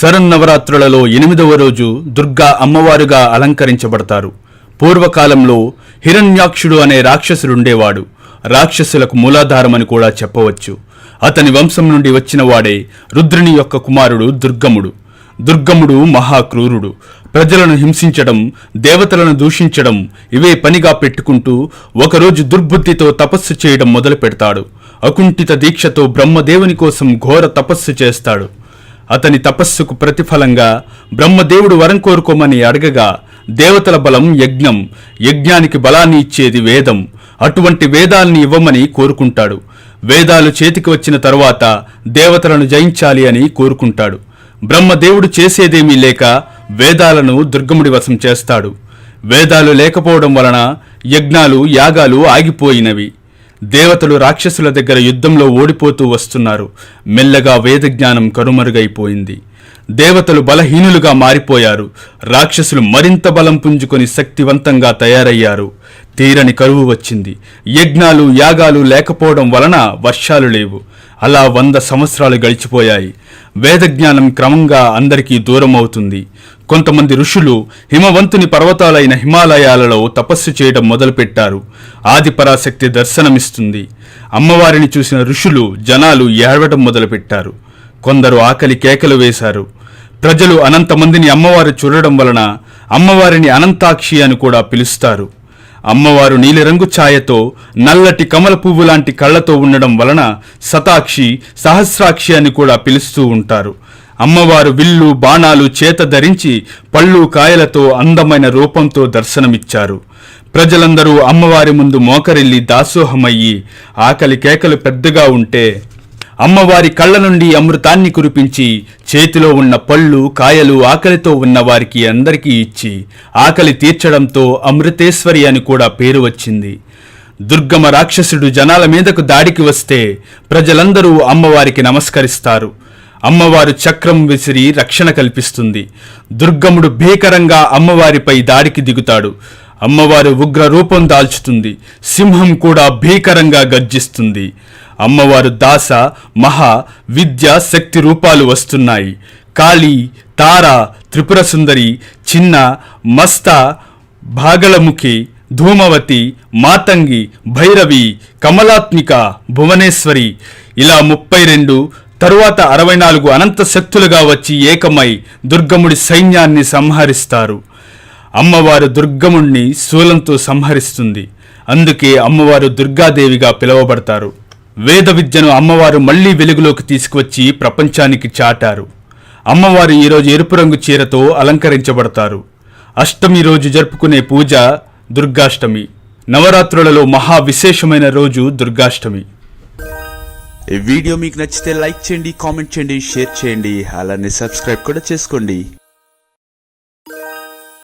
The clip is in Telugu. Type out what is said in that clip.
శరన్నవరాత్రులలో ఎనిమిదవ రోజు దుర్గా అమ్మవారుగా అలంకరించబడతారు. పూర్వకాలంలో హిరణ్యాక్షుడు అనే రాక్షసుడుండేవాడు. రాక్షసులకు మూలాధారమని కూడా చెప్పవచ్చు. అతని వంశం నుండి వచ్చినవాడే రుద్రుని యొక్క కుమారుడు దుర్గముడు. దుర్గముడు మహాక్రూరుడు. ప్రజలను హింసించడం దేవతలను దూషించడం ఇవే పనిగా పెట్టుకుంటూ ఒకరోజు దుర్బుద్ధితో తపస్సు చేయడం మొదలు పెడతాడు అకుంఠిత దీక్షతో బ్రహ్మదేవుని కోసం ఘోర తపస్సు చేస్తాడు. అతని తపస్సుకు ప్రతిఫలంగా బ్రహ్మదేవుడు వరం కోరుకోమని అడగగా దేవతల బలం యజ్ఞం యజ్ఞానికి బలాన్ని ఇచ్చేది వేదం అటువంటి వేదాల్ని ఇవ్వమని కోరుకుంటాడు. వేదాలు చేతికి వచ్చిన తరువాత దేవతలను జయించాలి అని కోరుకుంటాడు. బ్రహ్మదేవుడు చేసేదేమీ లేక వేదాలను దుర్గముడి వశం చేస్తాడు. వేదాలు లేకపోవడం వలన యజ్ఞాలు యాగాలు ఆగిపోయినవి. దేవతలు రాక్షసుల దగ్గర యుద్ధంలో ఓడిపోతూ వస్తున్నారు. మెల్లగా వేద జ్ఞానం కనుమరుగైపోయింది. దేవతలు బలహీనులుగా మారిపోయారు. రాక్షసులు మరింత బలం పుంజుకొని శక్తివంతంగా తయారయ్యారు. తీరని కరువు వచ్చింది. యజ్ఞాలు యాగాలు లేకపోవడం వలన వర్షాలు లేవు. అలా వంద సంవత్సరాలు గడిచిపోయాయి. వేదజ్ఞానం క్రమంగా అందరికీ దూరం అవుతుంది కొంతమంది ఋషులు హిమవంతుని పర్వతాలైన హిమాలయాలలో తపస్సు చేయడం మొదలుపెట్టారు. ఆదిపరాశక్తి దర్శనమిస్తుంది. అమ్మవారిని చూసిన ఋషులు జనాలు ఏడవటం మొదలుపెట్టారు. కొందరు ఆకలి కేకలు వేశారు. ప్రజలు అనంతమందిని అమ్మవారు చూడడం వలన అమ్మవారిని అనంతాక్షి అని కూడా పిలుస్తారు. అమ్మవారు నీలిరంగు ఛాయతో నల్లటి కమల పువ్వు లాంటి కళ్ళతో ఉండడం వలన శతాక్షి సహస్రాక్షి అని కూడా పిలుస్తూ ఉంటారు. అమ్మవారు విల్లు బాణాలు చేత ధరించి పళ్ళు కాయలతో అందమైన రూపంతో దర్శనమిచ్చారు. ప్రజలందరూ అమ్మవారి ముందు మోకరిల్లి దాసోహమయ్యి ఆకలి కేకలు పెద్దగా ఉంటే అమ్మవారి కళ్ళ నుండి అమృతాన్ని కురిపించి చేతిలో ఉన్న పళ్ళు కాయలు ఆకలితో ఉన్న వారికి అందరికీ ఇచ్చి ఆకలి తీర్చడంతో అమృతేశ్వరి అని కూడా పేరు వచ్చింది. దుర్గమ రాక్షసుడు జనాల మీదకు దాడికి వస్తే ప్రజలందరూ అమ్మవారికి నమస్కరిస్తారు. అమ్మవారు చక్రం విసిరి రక్షణ కల్పిస్తుంది. దుర్గముడు భీకరంగా అమ్మవారిపై దాడికి దిగుతాడు. అమ్మవారు ఉగ్ర రూపం దాల్చుతుంది. సింహం కూడా భీకరంగా గర్జిస్తుంది. అమ్మవారు దాస మహా విద్య శక్తి రూపాలు వస్తున్నాయి. కాళీ తార త్రిపుర సుందరి చిన్న మస్త భాగలముఖి ధూమవతి మాతంగి భైరవి కమలాత్మిక భువనేశ్వరి ఇలా ముప్పై రెండు తరువాత అరవై నాలుగు అనంత శక్తులుగా వచ్చి ఏకమై దుర్గముడి సైన్యాన్ని సంహరిస్తారు. అమ్మవారు దుర్గముణ్ణి శూలంతో సంహరిస్తుంది. అందుకే అమ్మవారు దుర్గాదేవిగా పిలువబడతారు. వేద విద్యను అమ్మవారు మళ్ళీ వెలుగులోకి తీసుకువచ్చి ప్రపంచానికి చాటారు. అమ్మవారు ఈరోజు ఎరుపు రంగు చీరతో అలంకరించబడతారు. అష్టమి రోజు జరుపుకునే పూజ దుర్గాష్టమి. నవరాత్రులలో మహా విశేషమైన రోజు దుర్గాష్టమి. ఈ వీడియో మీకు నచ్చితే లైక్ చేయండి కామెంట్ చేయండి షేర్ చేయండి. అలానే సబ్స్క్రైబ్ కూడా చేసుకోండి.